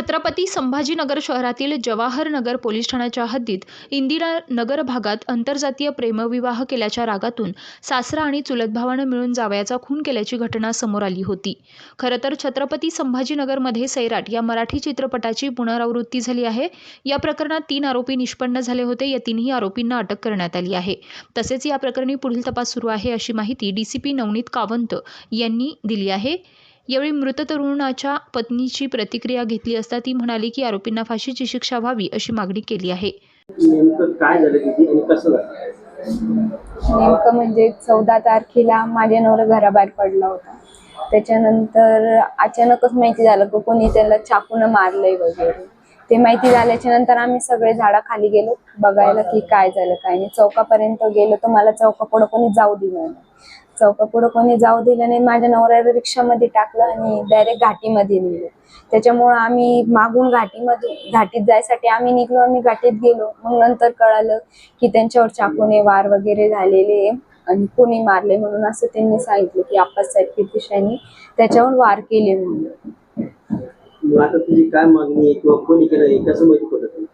छत्रपती संभाजीनगर शहरातील जवाहर नगर पोलीस ठाण्याच्या हद्दीत इंदिरा नगर भागात आंतरजातीय प्रेमविवाह केल्याच्या रागातून सासरा आणि चुलत भावानं मिळून जावयाचा खून केल्याची घटना समोर आली होती. खरं तर छत्रपती संभाजीनगरमध्ये सैराट या मराठी चित्रपटाची पुनरावृत्ती झाली आहे. या प्रकरणात तीन आरोपी निष्पन्न झाले होते. या तीनही आरोपींना अटक करण्यात आली आहे. तसेच या प्रकरणी पुढील तपास सुरू आहे अशी माहिती डीसीपी नवनीत कावंत यांनी दिली आहे. यावेळी मृत तरुणाच्या पत्नीची प्रतिक्रिया घेतली असता ती म्हणाली की आरोपींना फाशीची शिक्षा व्हावी अशी मागणी केली आहे. नेमकं काय झालं तिथे आणि कसं झालं? नेमकं म्हणजे चौदा तारखेला माझ्या नवरा घराबाहेर पडला होता. त्याच्यानंतर अचानकच माहिती झालं की कोणी त्याला चाकून मारलंय वगैरे. ते माहिती झाल्याच्यानंतर आम्ही सगळे झाडाखाली गेलो बघायला की काय झालं काय नाही. चौकापर्यंत गेलो तर मला चौकापुढं कोणी जाऊ दिलं नाही. चौकापुढं कोणी जाऊ दिलं नाही. माझ्या नवऱ्याला रिक्षामध्ये टाकलं आणि डायरेक्ट घाटीमध्ये नेलं. त्याच्यामुळं आम्ही मागून घाटीमध्ये घाटीत जायसाठी आम्ही निघलो आणि घाटीत गेलो. मग नंतर कळालं की त्यांच्यावर चाकूने वार वगैरे झालेले आणि कोणी मारले म्हणून असं त्यांनी सांगितलं की आप्पासाहेब कीर्तिशांनी त्याच्यावर वार केले म्हणून. मग आता तुझी काय मागणी आहे किंवा कोणी केलं कसं माहिती पडत तुला?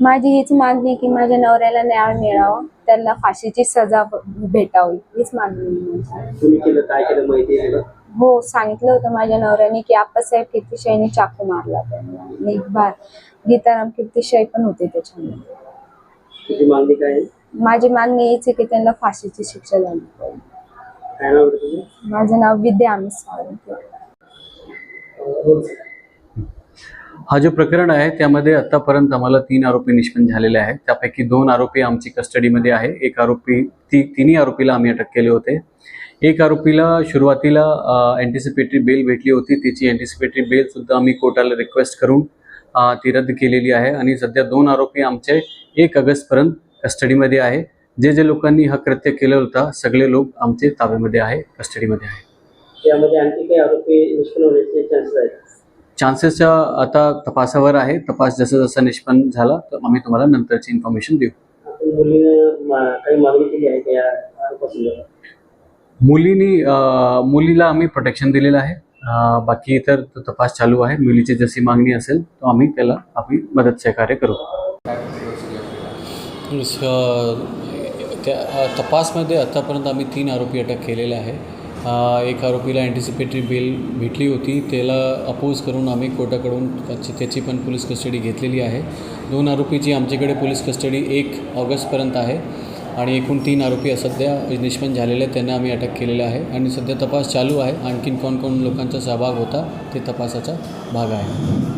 माझी हीच मागणी आहे की माझ्या नवऱ्याला न्याय मिळावा. त्यांना फाशीची सजा भेटावी हीच मागणी केलं हो सांगितलं होतं माझ्या नवऱ्याने की आप्पासाहेब कीर्तिशाहीने चाकू मारला त्यांना. आणि एक बार गीताराम कीर्तिशाही पण होते त्याच्यामध्ये. माझी मागणी हीच आहे की त्यांना फाशीची शिक्षा झाली पाहिजे माझं नाव विद्या सावंत. हा जो प्रकरण आहे त्यामध्ये आतापर्यंत आम्हाला तीन आरोपी निष्पन्न झालेले आहेत. त्यापैकी दोन आरोपी आमची कस्टडीमध्ये आहे. एक आरोपी ती तिन्ही आरोपीला आम्ही अटक केले होते. एक आरोपीला सुरुवातीला अँटिसिपेटरी बेल भेटली होती. त्याची अँटिसिपेटरी बेलसुद्धा आम्ही कोर्टाला रिक्वेस्ट करून ती रद्द केलेली आहे. आणि सध्या दोन आरोपी आमचे एक ऑगस्टपर्यंत कस्टडीमध्ये आहे. जे जे लोकांनी हा कृत्य केलं होता सगळे लोक आमचे ताब्यामध्ये आहे कस्टडीमध्ये आहे. त्यामध्ये आणखी काही आरोपी निष्पन्न होण्याचे चान्सेस आहेत? चान्सेसच्या आता तपासावर आहे. तपास जसा जसा निष्पन्न झाला तर आम्ही तुम्हाला नंतरची इन्फॉर्मेशन देऊ. मुलीनं मुलीला आम्ही प्रोटेक्शन दिलेलं आहे. बाकी तर तो तपास चालू आहे. मुलीची जशी मागणी असेल तो आम्ही त्याला आम्ही मदत सहकार्य करू. स- त्या तपासमध्ये आतापर्यंत आम्ही तीन आरोपी अटक केलेले आहे एक आरोपीला अँटिसिपेटरी बेल भेटली होती. त्याला अपोज करून आम्ही कोर्टाकडून त्याची त्याची पण पोलीस कस्टडी घेतलेली आहे. दोन आरोपीची आमच्याकडे पोलीस कस्टडी एक ऑगस्टपर्यंत आहे आणि एकूण तीन आरोपी सध्या निष्पन्न झालेले आहेत. त्यांना आम्ही अटक केलेलं आहे आणि सध्या तपास चालू आहे. आणखीन कोण कोण लोकांचा सहभाग होता ते तपासाचा भाग आहे.